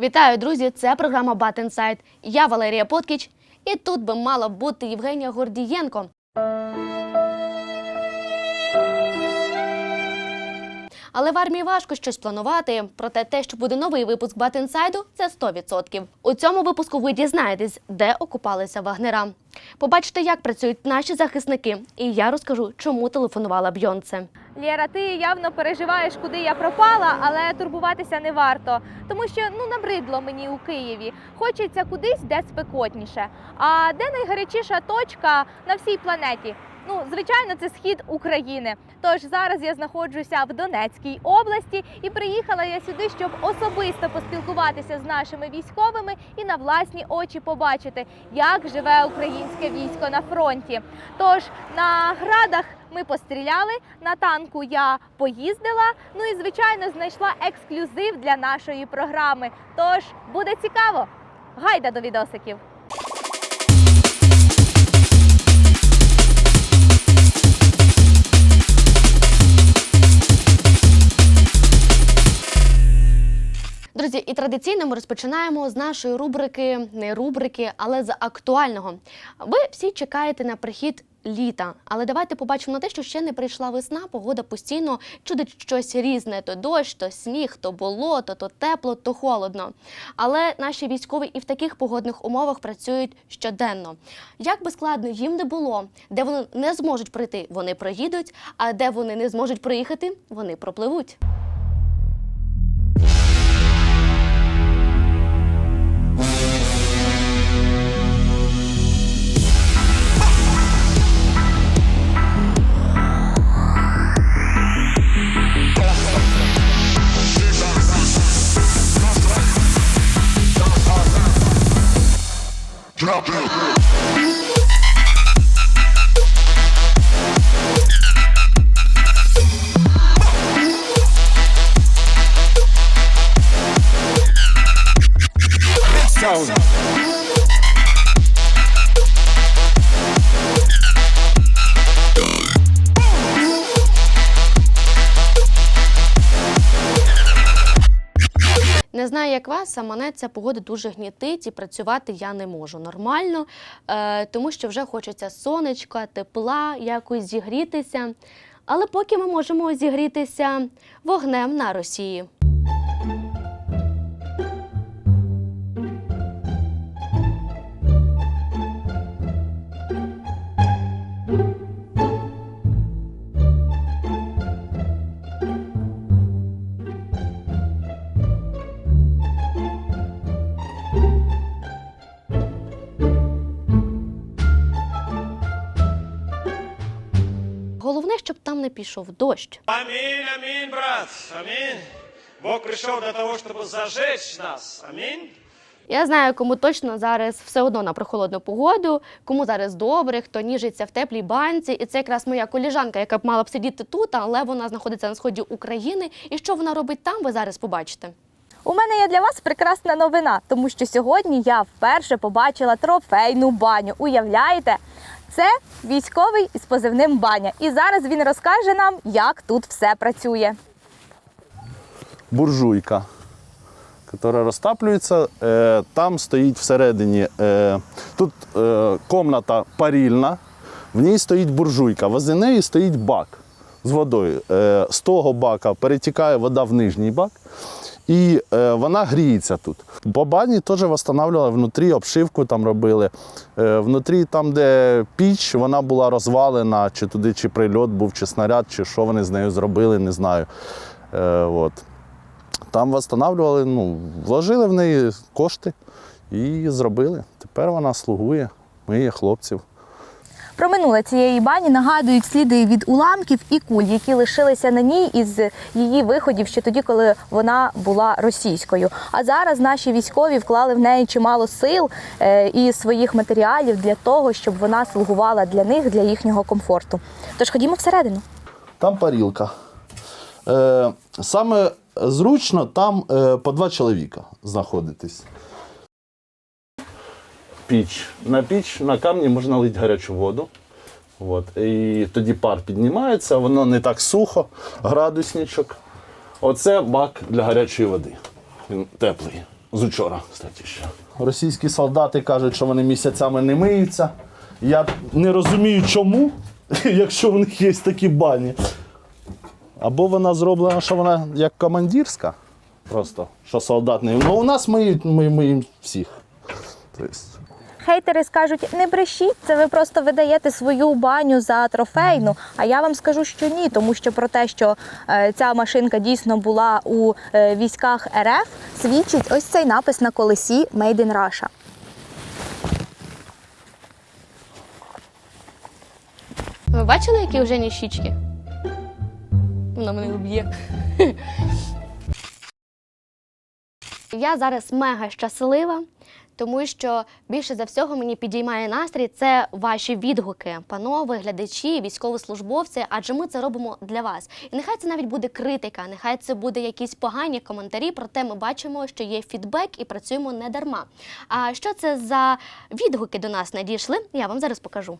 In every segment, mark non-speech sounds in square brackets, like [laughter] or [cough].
Вітаю, друзі! Це програма Bat Я Валерія Поткіч, і тут би мала бути Євгенія Гордієнко. Але в армії важко щось планувати. Проте те, що буде новий випуск Bat це 100%. У цьому випуску ви дізнаєтесь, де окупалися вагнера. Побачите, як працюють наші захисники, і я розкажу, чому телефонувала Бйонце. Лєра, ти явно переживаєш, куди я пропала, але турбуватися не варто, тому що ну набридло мені у Києві. Хочеться кудись, де спекотніше. А де найгарячіша точка на всій планеті? Ну, звичайно, це схід України. Тож зараз я знаходжуся в Донецькій області і приїхала я сюди, щоб особисто поспілкуватися з нашими військовими і на власні очі побачити, як живе українське військо на фронті. Тож на градах ми постріляли, на танку я поїздила. Ну і звичайно знайшла ексклюзив для нашої програми. Тож буде цікаво. Гайда до відосиків. Друзі, і традиційно ми розпочинаємо з нашої рубрики, не рубрики, але з актуального. Ви всі чекаєте на прихід літа, але давайте побачимо на те, що ще не прийшла весна. Погода постійно чудить щось різне: то дощ, то сніг, то болото, то тепло, то холодно. Але наші військові і в таких погодних умовах працюють щоденно. Як би складно їм не було, де вони не зможуть пройти, вони проїдуть, а де вони не зможуть проїхати, вони пропливуть. próprio. Не знаю, як вас, а мене ця погода дуже гнітить і працювати я не можу нормально, е, тому що вже хочеться сонечка, тепла, якось зігрітися. Але поки ми можемо зігрітися вогнем на Росії. Не пішов дощ. Аминь, аминь, брат, аминь. Бог пришел для того, чтобы зажечь нас. Аминь. Я знаю, кому точно зараз все одно на прохолодну погоду, кому зараз добре, хто ніжиться в теплій банці. І це якраз моя коліжанка, яка б мала б сидіти тут, але вона знаходиться на сході України. І що вона робить там, ви зараз побачите. У мене є для вас прекрасна новина, тому що сьогодні я вперше побачила трофейну баню. Уявляєте? Це військовий із позивним баня. І зараз він розкаже нам, як тут все працює. буржуйка, яка розтаплюється. Е, Там стоїть всередині, е, тут е, комната парільна, в ній стоїть буржуйка, возле неї стоїть бак з водою. З того бака перетікає вода в нижній бак. І е, вона гріється тут. По бані теж встановлювали внутрі, обшивку там робили. Е, внутрі, там, де піч, вона була розвалена, чи туди чи прильот був, чи снаряд, чи що вони з нею зробили, не знаю. Е, от. Там встановлювали, ну, вложили в неї кошти і зробили. Тепер вона слугує, миє хлопців. Про минуле цієї бані нагадують сліди від уламків і куль, які лишилися на ній із її виходів ще тоді, коли вона була російською. А зараз наші військові вклали в неї чимало сил е, і своїх матеріалів для того, щоб вона слугувала для них, для їхнього комфорту. Тож ходімо всередину. Там парілка. Е, саме зручно там е, по два чоловіка знаходитись. Піч. На піч на камні можна лити гарячу воду. От. І тоді пар піднімається, воно не так сухо, градусничок. Оце бак для гарячої води. Він теплий. з учора, кстати, ще. Російські солдати кажуть, що вони місяцями не миються. Я не розумію, чому, [laughs] якщо в них є такі бані. Або вона зроблена, що вона як командирська, просто, що солдат не. Ну, у нас миють, ми миємо всіх. Тобто, Хейтери скажуть, не брешіть, це ви просто видаєте свою баню за трофейну. А я вам скажу, що ні, тому що про те, що е, ця машинка дійсно була у е, військах РФ, свідчить ось цей напис на колесі Made in Russia. Ви бачили, які вже ні щічки? Вона мене уб'є. Я зараз мега щаслива, тому що більше за всього мені підіймає настрій це ваші відгуки, панове, глядачі, військовослужбовці, адже ми це робимо для вас. І нехай це навіть буде критика, нехай це буде якісь погані коментарі, проте ми бачимо, що є фідбек і працюємо не дарма. А що це за відгуки до нас надійшли? Я вам зараз покажу.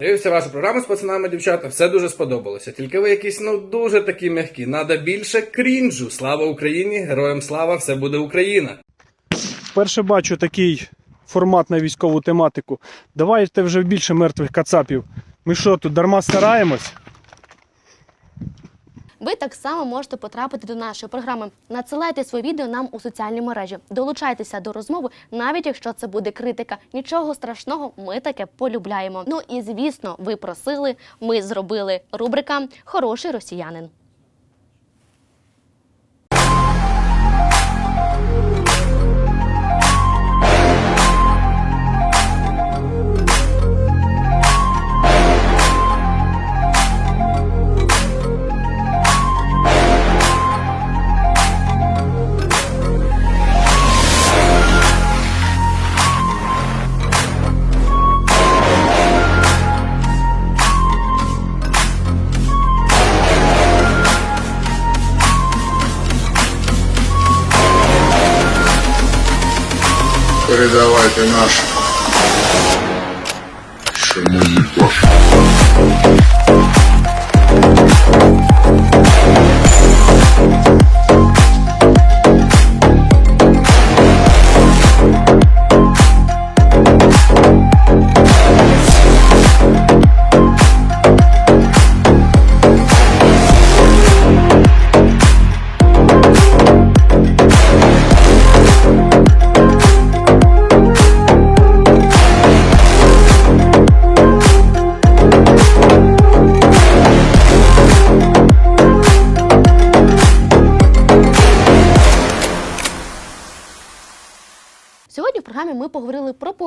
Дивився вашу програму з пацанами, дівчата, все дуже сподобалося. Тільки ви якісь ну дуже такі м'які. Надо більше крінжу. Слава Україні! Героям слава! Все буде Україна! Вперше бачу такий формат на військову тематику. Давайте вже більше мертвих кацапів. Ми що тут дарма стараємось? Ви так само можете потрапити до нашої програми. Надсилайте свої відео нам у соціальні мережі. Долучайтеся до розмови, навіть якщо це буде критика. Нічого страшного, ми таке полюбляємо. Ну і звісно, ви просили, ми зробили. Рубрика Хороший росіянин. Передавайте наш. Що ми їх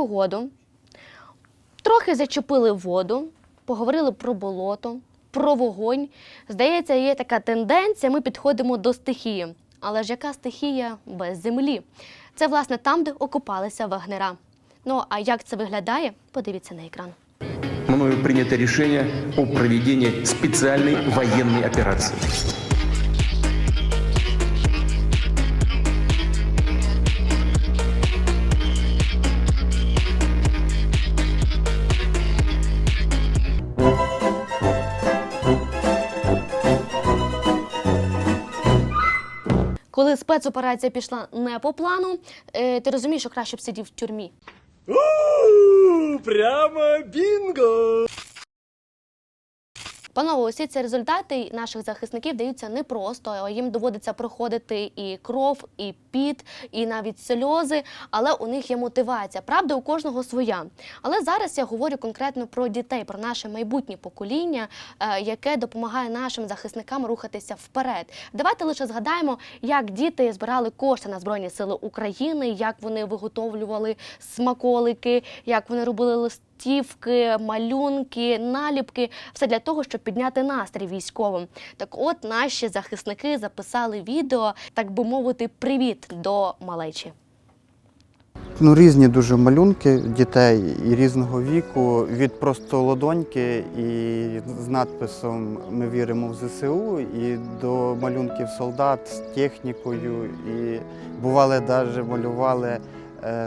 погоду, трохи зачепили воду, поговорили про болото, про вогонь. Здається, є така тенденція, ми підходимо до стихії. Але ж яка стихія без землі? Це, власне, там, де окупалися вагнера. Ну а як це виглядає, подивіться на екран. мною принято решение о проведении специальной военной операции. Коли спецоперація пішла не по плану, е, ти розумієш, що краще б сидів в тюрмі. Прямо бинго! Панове, усі ці результати наших захисників даються непросто. Їм доводиться проходити і кров, і піт, і навіть сльози. Але у них є мотивація. Правда, у кожного своя. Але зараз я говорю конкретно про дітей, про наше майбутнє покоління, е, яке допомагає нашим захисникам рухатися вперед. Давайте лише згадаємо, як діти збирали кошти на збройні сили України, як вони виготовлювали смаколики, як вони робили листи листівки, малюнки, наліпки все для того, щоб підняти настрій військовим. Так от наші захисники записали відео, так би мовити, привіт до малечі. Ну, різні дуже малюнки дітей і різного віку, від просто ладоньки і з надписом Ми віримо в ЗСУ і до малюнків солдат з технікою. І бували навіть малювали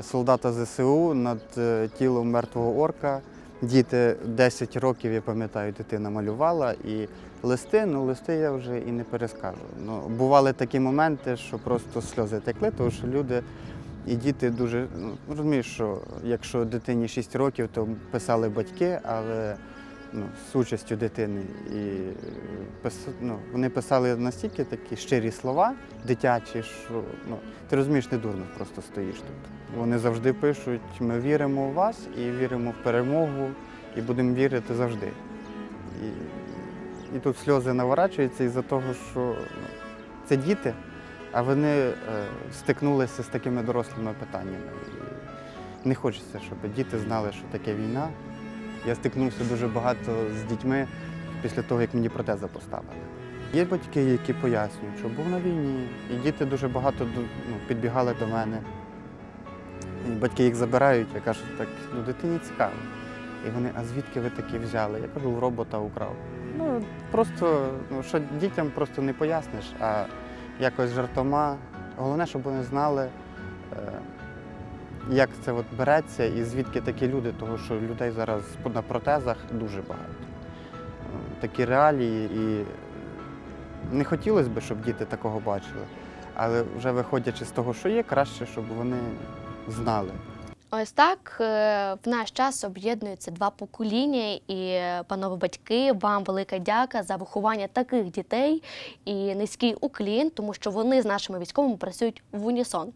солдата ЗСУ над е, тілом мертвого орка. Діти 10 років, я пам'ятаю, дитина малювала і листи, ну листи я вже і не перескажу. Ну, бували такі моменти, що просто сльози текли, тому що люди і діти дуже ну, розумієш, що якщо дитині 6 років, то писали батьки, але ну, з участю дитини. І е, ну, вони писали настільки такі щирі слова, дитячі, що ну, ти розумієш, не дурно просто стоїш тут. Вони завжди пишуть: ми віримо в вас і віримо в перемогу, і будемо вірити завжди. І, і тут сльози наворачуються із-за того, що ну, це діти, а вони е, стикнулися з такими дорослими питаннями. І не хочеться, щоб діти знали, що таке війна. Я стикнувся дуже багато з дітьми після того, як мені протеза поставили. Є батьки, які пояснюють, що був на війні, і діти дуже багато ну, підбігали до мене. І батьки їх забирають, я кажу, так ну, дитині цікаво. І вони, а звідки ви такі взяли? Я кажу, у робота украв. Ну, просто, ну, що дітям просто не поясниш, а якось жартома. Головне, щоб вони знали, як це от береться і звідки такі люди, тому що людей зараз на протезах дуже багато. Е, Такі реалії і не хотілося б, щоб діти такого бачили. Але вже виходячи з того, що є, краще, щоб вони знали. Ось так е, в наш час об'єднуються два покоління, і е, панове батьки, вам велика дяка за виховання таких дітей і низький уклін, тому що вони з нашими військовими працюють в унісон.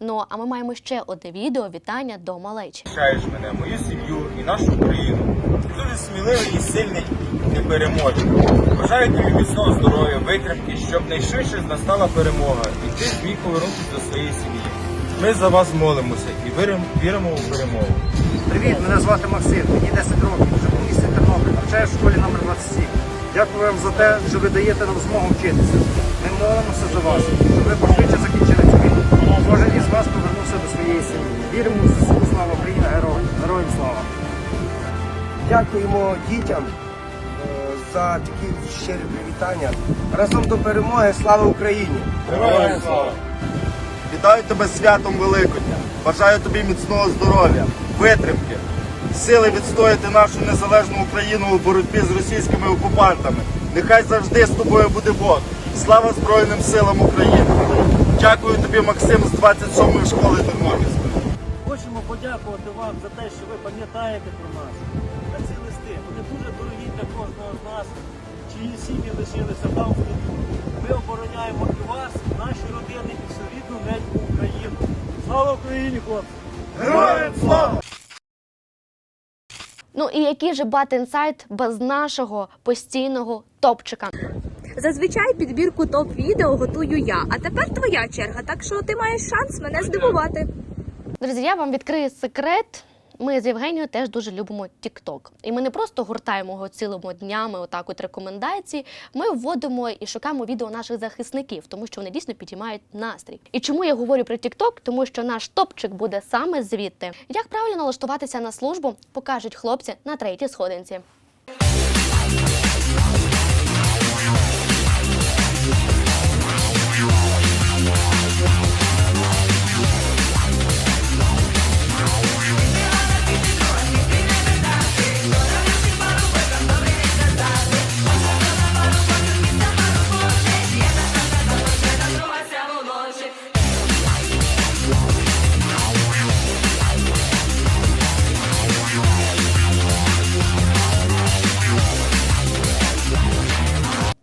Ну а ми маємо ще одне відео вітання до малечі. захищаєш мене, мою сім'ю і нашу Україну. Ти дуже сміливий і сильний, непереможний. Бажаю тобі міцного здоров'я, витримки, щоб найшвидше настала перемога, і ти зміг повернутися до своєї сім'ї. Ми за вас молимося і віримо, віримо у перемогу. Привіт, мене звати Максим, мені 10 років, живу в місті Тернопіль, навчаюсь в школі номер 27. Дякую вам за те, що ви даєте нам змогу вчитися. Ми молимося за вас, щоб ви пошвидше закінчили цю війну. Кожен із вас повернувся до своєї сім'ї. Віримо в ЗСУ, слава Україна, героям, героям слава. Дякуємо дітям е, за такі щирі привітання. Разом до перемоги, слава Україні! Героям слава! Вітаю тебе святом Великодня. Бажаю тобі міцного здоров'я, витримки, сили відстояти нашу незалежну Україну у боротьбі з російськими окупантами. Нехай завжди з тобою буде Бог. Слава Збройним силам України! Дякую тобі, Максим, з 27-ї школи Тернопільської. Хочемо подякувати вам за те, що ви пам'ятаєте про нас. Та ці листи, вони дуже дорогі для кожного з нас, чиї сім'ї лишилися там в тилу. Ми обороняємо і вас, наші родини, і рідну неньку Україну. Слава Україні, хлопці! Героям слава! Ну і який же бат інсайт без нашого постійного топчика? Зазвичай підбірку топ-відео готую я. А тепер твоя черга, так що ти маєш шанс мене здивувати. Друзі, я вам відкрию секрет. Ми з Євгенією теж дуже любимо TikTok. І ми не просто гуртаємо його цілими днями, отак от рекомендації. Ми вводимо і шукаємо відео наших захисників, тому що вони дійсно підіймають настрій. І чому я говорю про TikTok? Тому що наш топчик буде саме звідти. Як правильно налаштуватися на службу, покажуть хлопці на третій сходинці.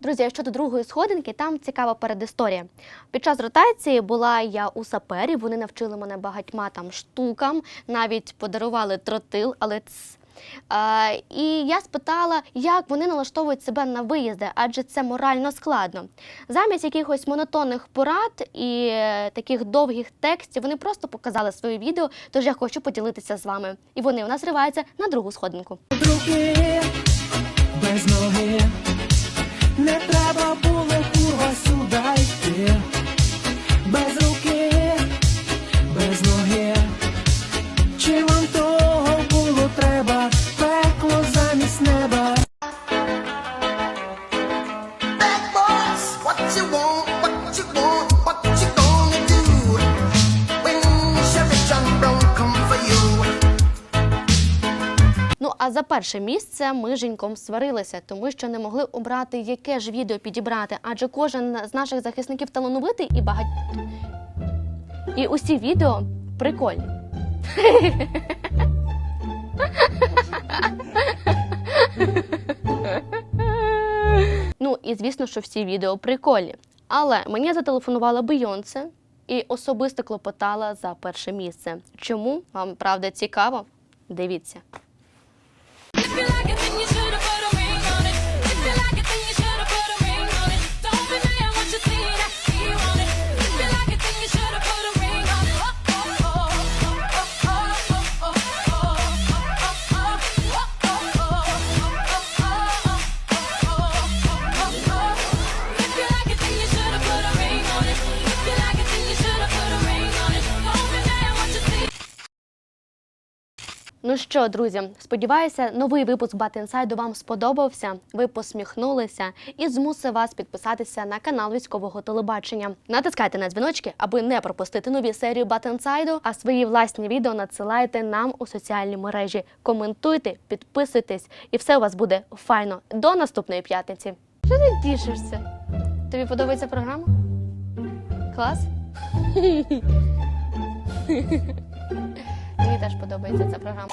Друзі, щодо другої сходинки, там цікава передісторія. Під час ротації була я у саперів, вони навчили мене багатьма там штукам, навіть подарували тротил, але ц. А, і я спитала, як вони налаштовують себе на виїзди, адже це морально складно. Замість якихось монотонних порад і е, таких довгих текстів вони просто показали своє відео, тож я хочу поділитися з вами. І вони у нас риваються на другу сходинку. Без ноги не треба було перше місце ми з Женьком сварилися, тому що не могли обрати, яке ж відео підібрати, адже кожен з наших захисників талановитий і багать. І усі відео прикольні. Ну і звісно, що всі відео прикольні. Але мені зателефонувала Бейонсе і особисто клопотала за перше місце. Чому вам правда цікаво? Дивіться. feel like it, then you should що, друзі, сподіваюся, новий випуск Inside вам сподобався. Ви посміхнулися і змусив вас підписатися на канал військового телебачення. Натискайте на дзвіночки, аби не пропустити нові серії Bat а свої власні відео надсилайте нам у соціальні мережі. Коментуйте, підписуйтесь, і все у вас буде файно. До наступної п'ятниці. Що ти тішишся? Тобі подобається програма? Клас? [laughs] Мені теж подобається ця програма.